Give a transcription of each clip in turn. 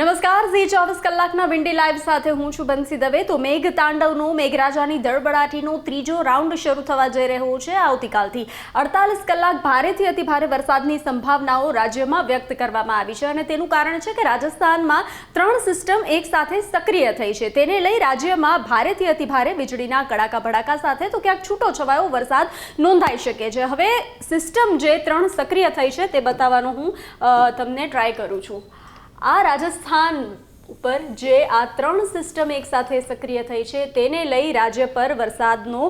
નમસ્કાર, ઝી ચોવીસ કલાકના વિન્ડી લાઈવ સાથે હું છું બંસી દવે. તો મેઘ તાંડવનો, મેઘરાજાની દળબડાટીનો ત્રીજો રાઉન્ડ શરૂ થવા જઈ રહ્યો છે આવતીકાલથી. અડતાલીસ કલાક ભારેથી અતિ ભારે વરસાદની સંભાવનાઓ રાજ્યમાં વ્યક્ત કરવામાં આવી છે અને તેનું કારણ છે કે રાજસ્થાનમાં ત્રણ સિસ્ટમ એકસાથે સક્રિય થઈ છે. તેને લઈ રાજ્યમાં ભારેથી અતિ ભારે વીજળીના કડાકા ભડાકા સાથે તો ક્યાંક છૂટો છવાયો વરસાદ નોંધાઈ શકે છે. હવે સિસ્ટમ જે ત્રણ સક્રિય થઈ છે તે બતાવવાનો હું તમને ટ્રાય કરું છું. આ રાજસ્થાન ઉપર જે આ ત્રણ સિસ્ટમ એકસાથે સક્રિય થઈ છે, તેને લઈ રાજ્ય પર વરસાદનો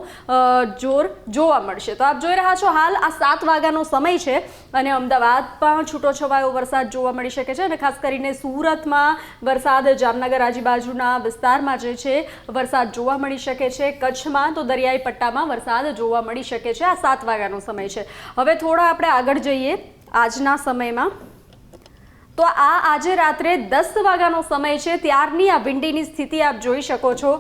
જોર જોવા મળશે. તો આપ જોઈ રહ્યા છો હાલ આ સાત વાગ્યાનો સમય છે અને અમદાવાદમાં છૂટો છવાયો વરસાદ જોવા મળી શકે છે અને ખાસ કરીને સુરતમાં વરસાદ જામનગર આજુબાજુના વિસ્તારમાં જે છે, વરસાદ જોવા મળી શકે છે. કચ્છમાં તો દરિયાઈ પટ્ટામાં વરસાદ જોવા મળી શકે છે. આ સાત વાગ્યાનો સમય છે. હવે થોડા આપણે આગળ જઈએ આજના સમયમાં. તો આ આજે રાત્રે દસ વાગ્યાનો સમય છે. ત્યારની આ ભીંડીની સ્થિતિ આપ જોઈ શકો છો.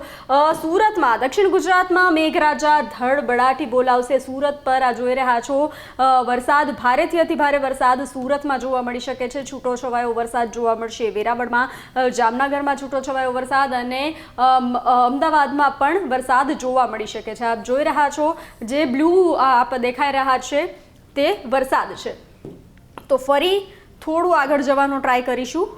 સુરતમાં, દક્ષિણ ગુજરાતમાં મેઘરાજા ધડબડાટી બોલાવશે. સુરત પર આ જોઈ રહ્યા છો. વરસાદ, ભારેથી અતિ ભારે વરસાદ સુરતમાં જોવા મળી શકે છે. છૂટો છવાયો વરસાદ જોવા મળશે. વેરાવળમાં જામનગરમાં છૂટો છવાયો વરસાદ અને અમદાવાદમાં પણ વરસાદ જોવા મળી શકે છે. આપ જોઈ રહ્યા છો, જે બ્લુ આપ દેખાઈ રહ્યા છે, તે વરસાદ છે. તો ફરી થોડું આગળ જવાનો ટ્રાય કરીશું.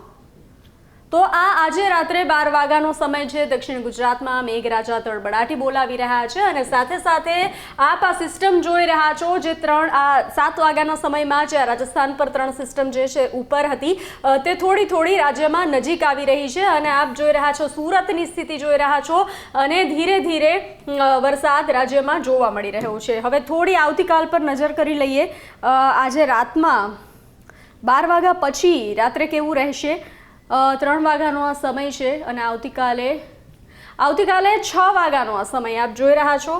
તો આ આજે રાત્રે બાર વાગ્યાનો સમય છે. દક્ષિણ ગુજરાતમાં મેઘરાજા તળબડાટી બોલાવી રહ્યા છે અને સાથે સાથે આપ આ સિસ્ટમ જોઈ રહ્યા છો જે ત્રણ, આ સાત વાગ્યાના સમયમાં જે રાજસ્થાન પર ત્રણ સિસ્ટમ જે છે ઉપર હતી તે થોડી થોડી રાજ્યમાં નજીક આવી રહી છે અને આપ જોઈ રહ્યા છો સુરતની સ્થિતિ જોઈ રહ્યા છો અને ધીરે ધીરે વરસાદ રાજ્યમાં જોવા મળી રહ્યો છે. હવે થોડી આવતીકાલ પર નજર કરી લઈએ. આજે રાતમાં બાર વાગ્યા પછી રાત્રે કેવું રહેશે? ત્રણ વાગ્યાનો આ સમય છે અને આવતીકાલે આવતીકાલે છ વાગ્યાનો આ સમય. આપ જોઈ રહ્યા છો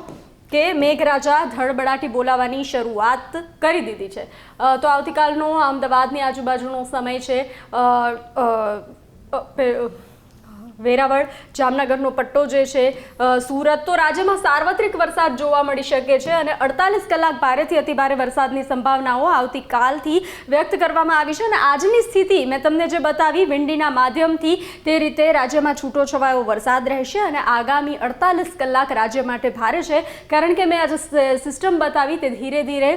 કે મેઘરાજા ધડબડાટી બોલાવવાની શરૂઆત કરી દીધી છે. તો આવતીકાલનો અમદાવાદની આજુબાજુનો સમય છે. વેરાવળ, જામનગરનો પટ્ટો જે છે સુરત. તો રાજ્યમાં સાર્વત્રિક વરસાદ જોવા મળી શકે છે અને અડતાલીસ કલાક ભારેથી અતિભારે વરસાદની સંભાવનાઓ આવતીકાલથી વ્યક્ત કરવામાં આવી છે અને આજની સ્થિતિ મેં તમને જે બતાવી, વિંડીના માધ્યમથી તે રીતે રાજ્યમાં છૂટો છવાયો વરસાદ રહેશે અને આગામી અડતાલીસ કલાક રાજ્ય માટે ભારે છે. કારણ કે મેં આજે સિસ્ટમ બતાવી તે ધીરે ધીરે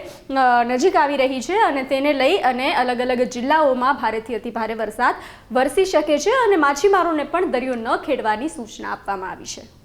નજીક આવી રહી છે અને તેને લઈ અને અલગ અલગ જિલ્લાઓમાં ભારેથી અતિભારે વરસાદ વરસી શકે છે અને માછીમારોને પણ દરિયો ન ખેડવાની સૂચના આપવામાં આવી છે.